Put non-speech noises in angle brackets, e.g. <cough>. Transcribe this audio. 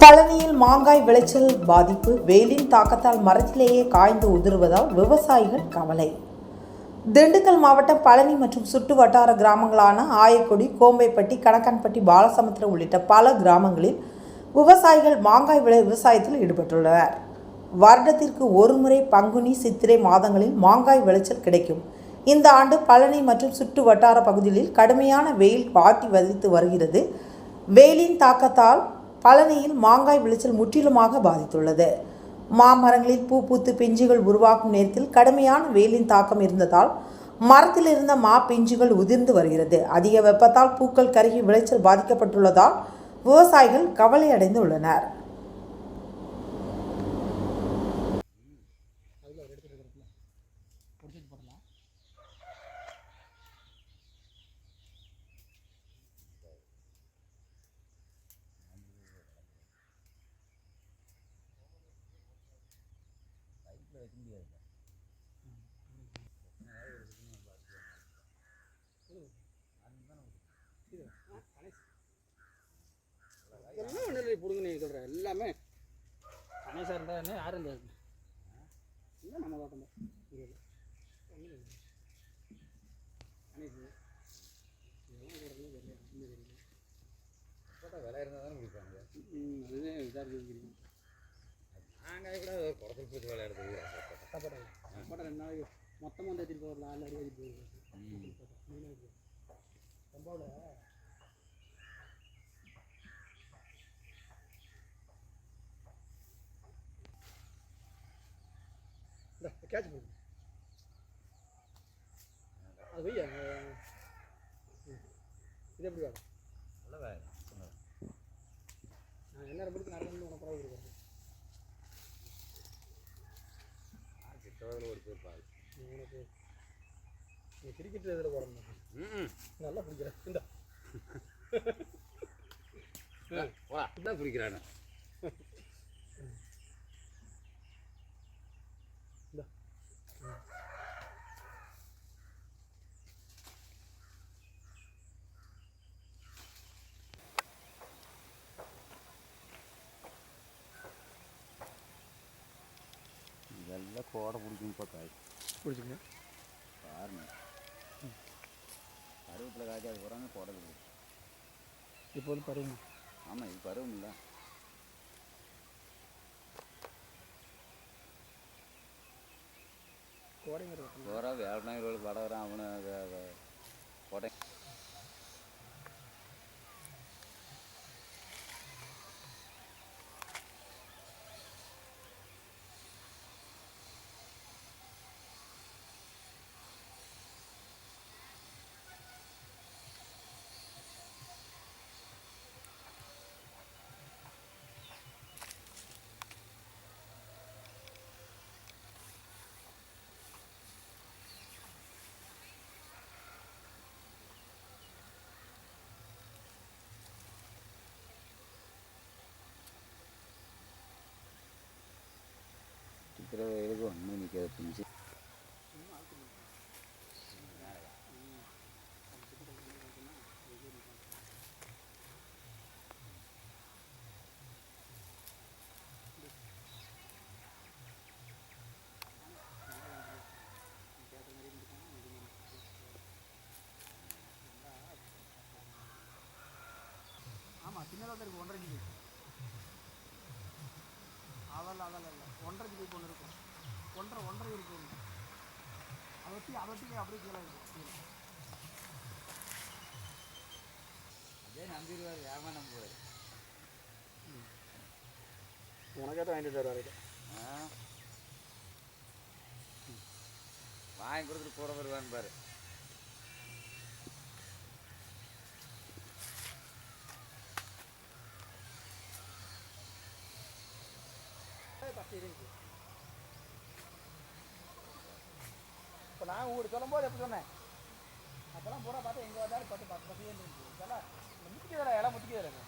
பழனியில் மாங்காய் விளைச்சல் பாதிப்பு வெயிலின் தாக்கத்தால் மரத்திலேயே காய்ந்து உதிர்வதால் விவசாயிகள் கவலை. திண்டுக்கல் மாவட்டம் பழனி மற்றும் சுற்று வட்டார கிராமங்களான ஆயக்குடி கோம்பைப்பட்டி கணக்கன்பட்டி பாலசமுத்திரம் உள்ளிட்ட பல கிராமங்களில் விவசாயிகள் மாங்காய் விளை விவசாயத்தில் ஈடுபட்டுள்ளனர். வருடத்திற்கு ஒருமுறை பங்குனி சித்திரை மாதங்களில் மாங்காய் விளைச்சல் கிடைக்கும். இந்த ஆண்டு பழனி மற்றும் சுற்று வட்டார பகுதிகளில் கடுமையான வெயில் வாட்டி வதித்து வருகிறது. வெயிலின் தாக்கத்தால் பழனியில் மாங்காய் விளைச்சல் முற்றிலுமாக பாதித்துள்ளது. மாமரங்களில் பூ பூத்து பிஞ்சுகள் உருவாகும் நேரத்தில் கடுமையான வெயிலின் தாக்கம் இருந்ததால் மரத்தில் இருந்த மா பிஞ்சுகள் உதிர்ந்து வருகிறது. அதிக வெப்பத்தால் பூக்கள் கருகி விளைச்சல் பாதிக்கப்பட்டுள்ளதால் விவசாயிகள் கவலை அடைந்து உள்ளனர் எல்லாம் ஒன்று பிடுங்க நீ சொல்கிற எல்லாமே? கணேசா இருந்தால் என்ன? யாரும் இருந்தா? இல்லை நம்ம தோட்டம் தான் விலை இருந்தால் தானே கொடுப்பாங்க அதுதான் விசாரிச்சு நாங்கள் கூட ஒரு குடத்தில் போட்டு விளையாடுறது கஷ்டப்பட்டாங்க போட்ட ரெண்டு நாளைக்கு மொத்தமாக வந்து எடுத்துகிட்டு ஆள் அடி எடுத்துகிட்டு போயிருக்கேன் ரொம்போட இந்த கேட்ச் அது வையா இது எப்படி வேணும் நல்ல நான் என்ன ரொம்ப நடந்து உனக்கு பரவாயில்ல கொடுக்குறேன் கிட்டவதில் ஓடி போயிருப்பாரு உனக்கு நீ கிரிக்கெட் இதில் போடணும் நல்லா பிடிக்கிறேன் இந்த. போடா <laughs> இதான் பிடிக்கிறானு இந்த இதெல்லாம் கோடை பிடிக்கும் இப்போ காய் பிடிச்சிங்க பாருங்க. பருவத்தில் காய்க்காது போகிறாங்க கோடை பிடிக்கும் இப்போ வந்து பருவம்? ஆமாம் இது பருவம் இல்லை. கோடைங்கிறது போகிறா வேலை வடகிறான் அவனு அது- அது கோடை இருக்கிற வெயிலுக்கு ஒன்றும் நிற்காது பிஞ்சு ஒன்றரை ஜிபி ஒன்று இருக்கும். ஒன்றரை ஒன்றரை இருக்கு ஒன்று அதை வச்சு அதை வச்சு அப்படியே கீழே இருக்கும் கீழே. அதே நம்பிடுவார் ஏமா நம்புவார். உனக்கே தான் வாங்கிட்டு வருவாரு ஆ. வாங்கி கொடுத்துட்டு போகிற வருவான்னு பாரு. தெரியுது இப்போ நான் ஊர் சொல்லும்போது எப்படி சொன்னேன்? அப்போல்லாம் பூரா பார்த்தா எங்கே வந்தாலும் பத்து பத்து பத்து இருந்துச்சு. இதெல்லாம் முத்திக்கிறதில்ல இலை முத்திக்கிறதில்ல